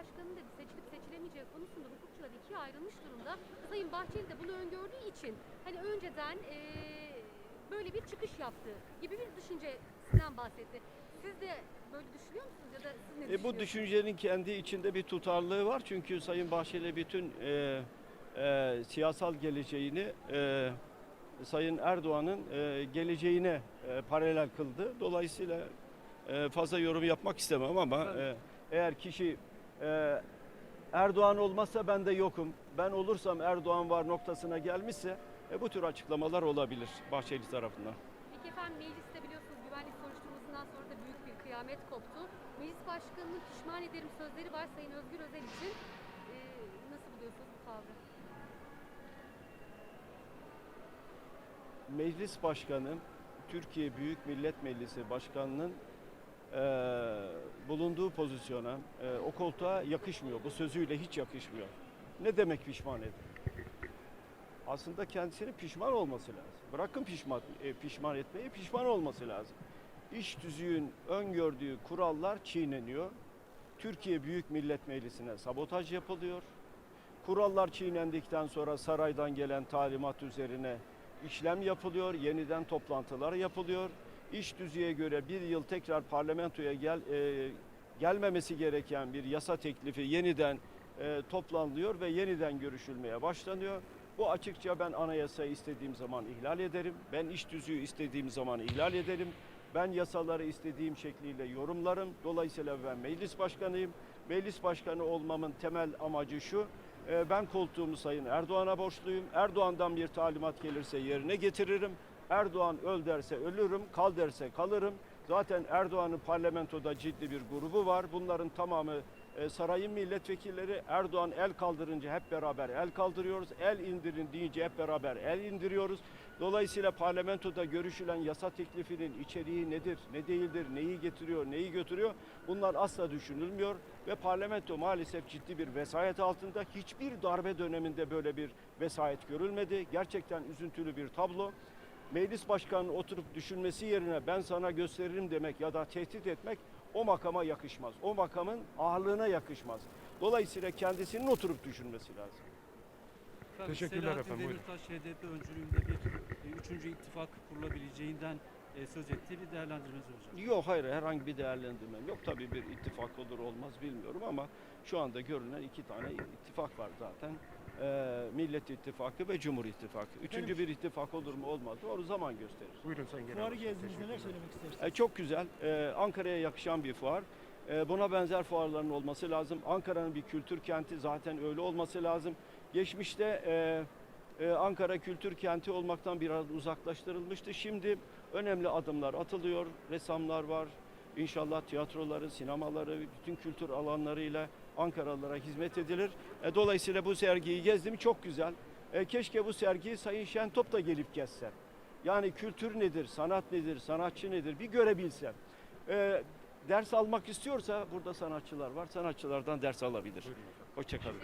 Cumhurbaşkanı'nın da seçilip seçilemeyeceği konusunda hukukçular ikiye ayrılmış durumda. Sayın Bahçeli de bunu öngördüğü için hani önceden e, böyle bir çıkış yaptı gibi bir düşüncesinden bahsetti. Siz de böyle düşünüyor musunuz ya da siz ne e, Bu düşüncenin kendi içinde bir tutarlığı var. Çünkü Sayın Bahçeli bütün e, e, siyasal geleceğini e, Sayın Erdoğan'ın e, geleceğine e, paralel kıldı. Dolayısıyla e, fazla yorum yapmak istemem ama e, eğer kişi e, Erdoğan olmazsa ben de yokum, ben olursam Erdoğan var noktasına gelmişse e, bu tür açıklamalar olabilir Bahçeli tarafından. Peki efendim mecliste biliyorsunuz güvenlik soruşturmasından sonra da büyük bir kıyamet koptu. Meclis Başkanı'nın pişman ederim sözleri var Sayın Özgür Özel için. E, nasıl buluyorsunuz bu tavrı? Meclis Başkanı, Türkiye Büyük Millet Meclisi Başkanı'nın eee, bulunduğu pozisyona, eee, o koltuğa yakışmıyor. Bu sözüyle hiç yakışmıyor. Ne demek pişman edin? Aslında kendisinin pişman olması lazım. Bırakın pişman, e, pişman etmeyi, pişman olması lazım. İş tüzüğün öngördüğü kurallar çiğneniyor. Türkiye Büyük Millet Meclisi'ne sabotaj yapılıyor. Kurallar çiğnendikten sonra saraydan gelen talimat üzerine işlem yapılıyor, yeniden toplantılar yapılıyor. İş düzüye göre bir yıl tekrar parlamentoya gel, e, gelmemesi gereken bir yasa teklifi yeniden e, toplanılıyor ve yeniden görüşülmeye başlanıyor. Bu açıkça ben anayasayı istediğim zaman ihlal ederim. Ben iş düzüğü istediğim zaman ihlal ederim. Ben yasaları istediğim şekliyle yorumlarım. Dolayısıyla ben meclis başkanıyım. Meclis başkanı olmamın temel amacı şu. e, Ben koltuğumu Sayın Erdoğan'a borçluyum. Erdoğan'dan bir talimat gelirse yerine getiririm. Erdoğan öl derse ölürüm, kal derse kalırım. Zaten Erdoğan'ın parlamentoda ciddi bir grubu var. Bunların tamamı e, sarayın milletvekilleri. Erdoğan el kaldırınca hep beraber el kaldırıyoruz. El indirin deyince hep beraber el indiriyoruz. Dolayısıyla parlamentoda görüşülen yasa teklifinin içeriği nedir, ne değildir, neyi getiriyor, neyi götürüyor bunlar asla düşünülmüyor ve parlamento maalesef ciddi bir vesayet altında. Hiçbir darbe döneminde böyle bir vesayet görülmedi. Gerçekten üzüntülü bir tablo. Meclis başkanının oturup düşünmesi yerine ben sana gösteririm demek ya da tehdit etmek o makama yakışmaz. O makamın ağırlığına yakışmaz. Dolayısıyla kendisinin oturup düşünmesi lazım. Efendim, Teşekkürler Selahattin efendim. Demirtaş HDP öncülüğünde bir e, üçüncü ittifak kurulabileceğinden e, söz ettiği bir değerlendirmeniz olacak. Yok hayır herhangi bir değerlendirmem yok. Tabii bir ittifak olur olmaz bilmiyorum ama şu anda görünen iki tane ittifak var zaten. Ee, Millet İttifakı ve Cumhur İttifakı. Üçüncü bir ittifak olur mu olmaz mı onu zaman gösterir. Buyurun Sayın Genel Fuarı Başkan, gezdiniz neler söylemek istersiniz? E, çok güzel. E, Ankara'ya yakışan bir fuar. E, buna benzer fuarların olması lazım. Ankara'nın bir kültür kenti zaten öyle olması lazım. Geçmişte e, e, Ankara kültür kenti olmaktan biraz uzaklaştırılmıştı. Şimdi önemli adımlar atılıyor. Ressamlar var. İnşallah tiyatroları, sinemaları, bütün kültür alanlarıyla Ankaralılara hizmet edilir. E, dolayısıyla bu sergiyi gezdim. Çok güzel. E, keşke bu sergiyi Sayın Şentop da gelip gezse. Yani kültür nedir, sanat nedir, sanatçı nedir bir görebilsem. Ee, ders almak istiyorsa burada sanatçılar var. Sanatçılardan ders alabilir. Hoşçakalın.